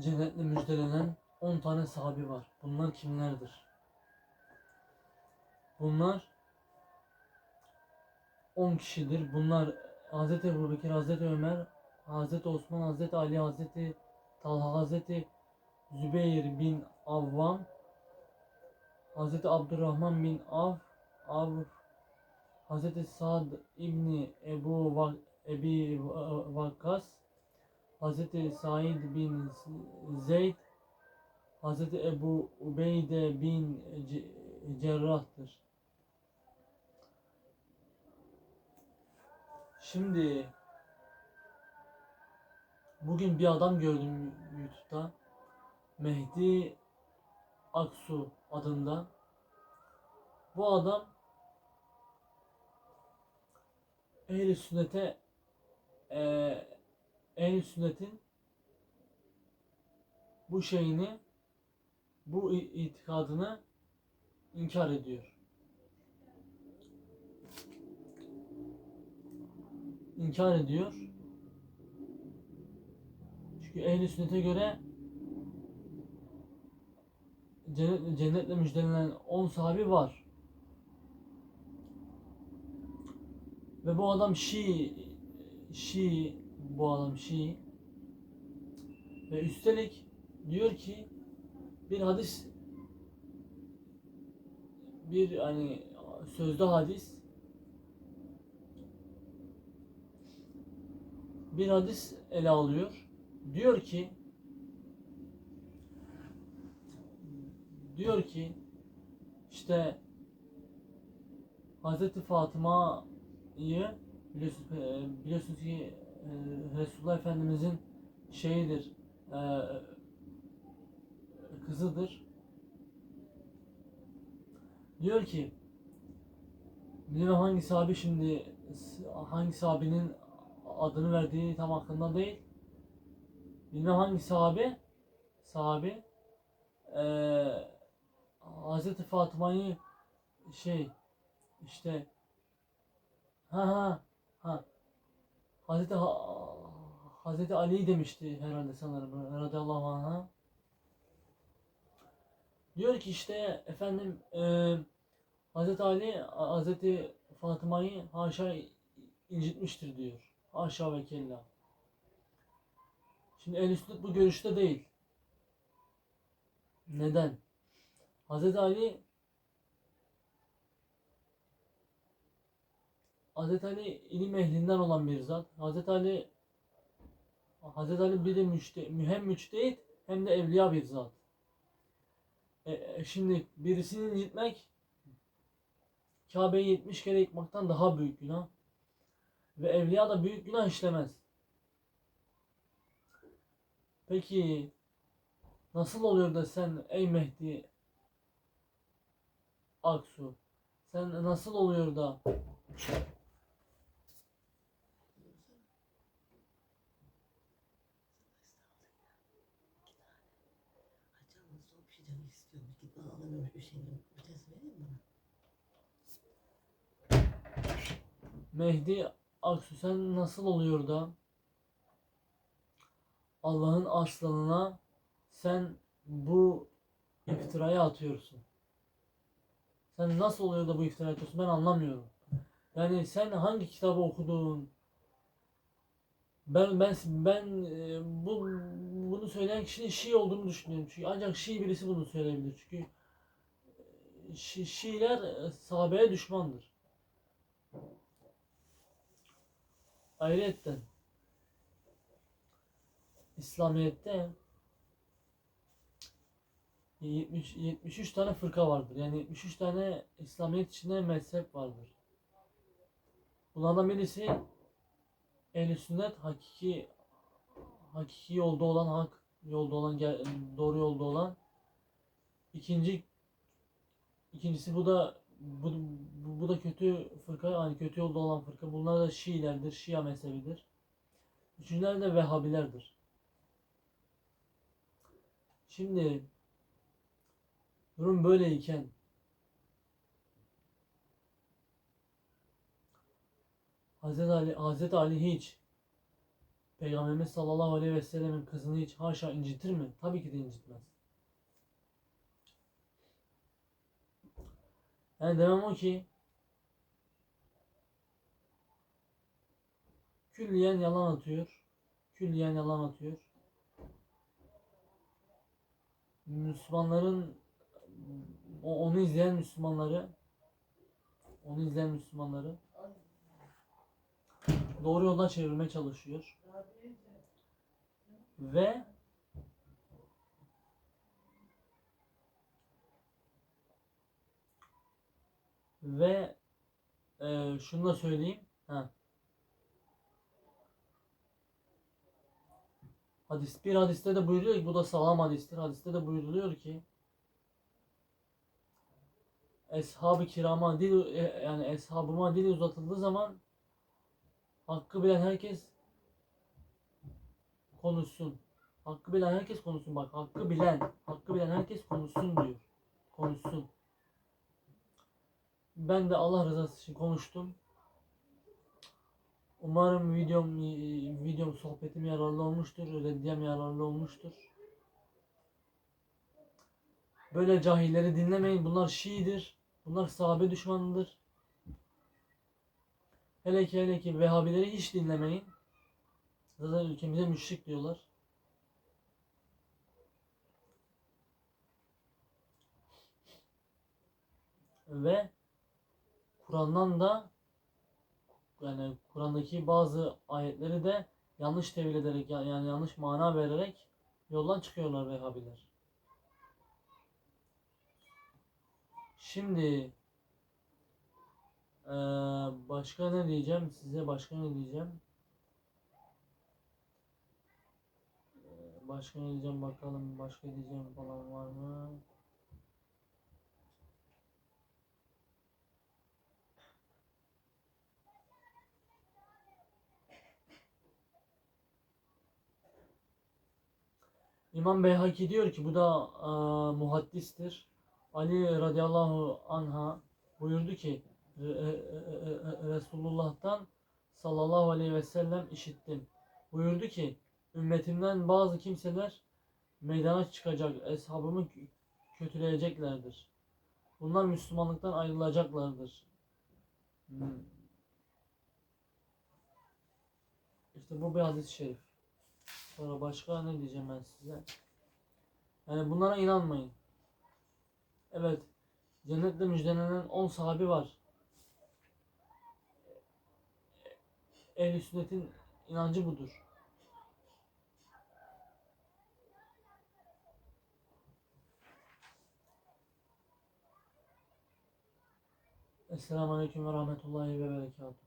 cennetle müjdelenen 10 tane sahabi var. Bunlar kimlerdir? Bunlar 10 kişidir. Bunlar Hz. Ebu Bekir, Hz. Ömer, Hz. Osman, Hz. Ali, Hz. Talha, Hz. Zübeyir bin Avvam, Hz. Abdurrahman bin Av, Av, Hz. Sa'd İbni Ebu Va Ebi Va- Vakkas, Hz. Said bin Zeyd, Hz. Ebu Ubeyde bin Ce- Cerrah'tır. Şimdi bugün bir adam gördüm YouTube'da. Mehdi Aksu adında. Bu adam ehl sünnete eee ehl sünnetin bu şeyini bu itikadını inkar ediyor. İnkar ediyor. Çünkü ehl sünnete göre cennet, cennetle müjdelenen 10 sahabi var. Ve bu adam Şii, Şii, bu adam Şii. Ve üstelik diyor ki bir hadis bir hani sözde hadis bir hadis ele alıyor. Diyor ki diyor ki işte Hazreti Fatıma'yı biliyorsunuz, biliyorsunuz ki Resulullah Efendimizin şeyidir e, kızıdır. Diyor ki bilmem hangi sahabe şimdi hangi sahabenin adını verdiği tam aklımda değil. Bilmem hangi sahabe sahabe eee Hazreti Fatıma'yı şey işte ha ha ha Hazreti ha, Hazreti Ali demişti herhalde sanırım radıyallahu anh'a. Diyor ki işte efendim eee Hazreti Ali Hazreti Fatıma'yı haşa incitmiştir diyor. Haşa ve kella. Şimdi sünnet bu görüşte değil. Neden? Hazreti Ali Hazreti Ali ilim ehlinden olan bir zat. Hazreti Ali Hazreti Ali bir de müçte, hem müçtehit hem de evliya bir zat. E, e, şimdi birisini incitmek Kabe'yi 70 kere yıkmaktan daha büyük günah. Ve evliya da büyük günah işlemez. Peki nasıl oluyor da sen ey Mehdi Aksu sen nasıl oluyor da Mehdi Aksu sen nasıl oluyor da Allah'ın aslanına sen bu iftirayı atıyorsun? Sen nasıl oluyor da bu iftirayı atıyorsun? Ben anlamıyorum. Yani sen hangi kitabı okudun? Ben ben ben e, bu bunu söyleyen kişinin Şii olduğunu düşünüyorum. Çünkü ancak Şii birisi bunu söyleyebilir. Çünkü e, Şi, Şiiler e, sahabeye düşmandır. Ayrıca İslamiyet'te 70, 73 tane fırka vardır. Yani 73 tane İslamiyet içinde mezhep vardır. Bunlardan birisi ehl sünnet hakiki hakiki yolda olan hak yolda olan doğru yolda olan ikinci ikincisi bu da bu, bu, da kötü fırka yani kötü yolda olan fırka. Bunlar da Şiilerdir Şia mezhebidir. Üçüncüler de Vehhabilerdir. Şimdi durum böyleyken Hazreti Ali, Hazreti Ali hiç Peygamberimiz sallallahu aleyhi ve sellemin kızını hiç haşa incitir mi? Tabii ki de incitmez. Yani demem o ki külliyen yalan atıyor. Külliyen yalan atıyor. Müslümanların onu izleyen Müslümanları onu izleyen Müslümanları doğru yoldan çevirmeye çalışıyor. Ve ve e, şunu da söyleyeyim. Ha. Hadis bir hadiste de buyuruyor ki bu da sağlam hadistir. Hadiste de buyuruluyor ki Eshab-ı kirama dil e, yani eshabıma dil uzatıldığı zaman hakkı bilen herkes konuşsun. Hakkı bilen herkes konuşsun bak. Hakkı bilen, hakkı bilen herkes konuşsun diyor. Konuşsun. Ben de Allah rızası için konuştum. Umarım videom videom sohbetim yararlı olmuştur. Reddiyem yararlı olmuştur. Böyle cahilleri dinlemeyin. Bunlar Şii'dir. Bunlar sahabe düşmanıdır. Hele ki hele ki Vehhabileri hiç dinlemeyin. Zaten ülkemize müşrik diyorlar. Ve Kur'an'dan da yani Kur'an'daki bazı ayetleri de yanlış tevil ederek yani yanlış mana vererek yoldan çıkıyorlar Vehhabiler. Şimdi başka ne diyeceğim? Size başka ne diyeceğim? Başka ne diyeceğim bakalım başka diyeceğim falan var mı İmam Beyhaki diyor ki bu da eee, muhaddistir. Ali radıyallahu anha buyurdu ki "Re- e- e- e- Resulullah'tan sallallahu aleyhi ve sellem işittim. Buyurdu ki ümmetimden bazı kimseler meydana çıkacak, eshabımı kö- kötüleyeceklerdir. Bunlar Müslümanlıktan ayrılacaklardır. Hmm. İşte bu bir hadis-i şerif. Sonra başka ne diyeceğim ben size? Yani bunlara inanmayın. Evet. Cennetle müjdelenen 10 sahabi var. Ehl-i sünnetin inancı budur. Esselamu Aleyküm ve Rahmetullahi ve Berekatuhu.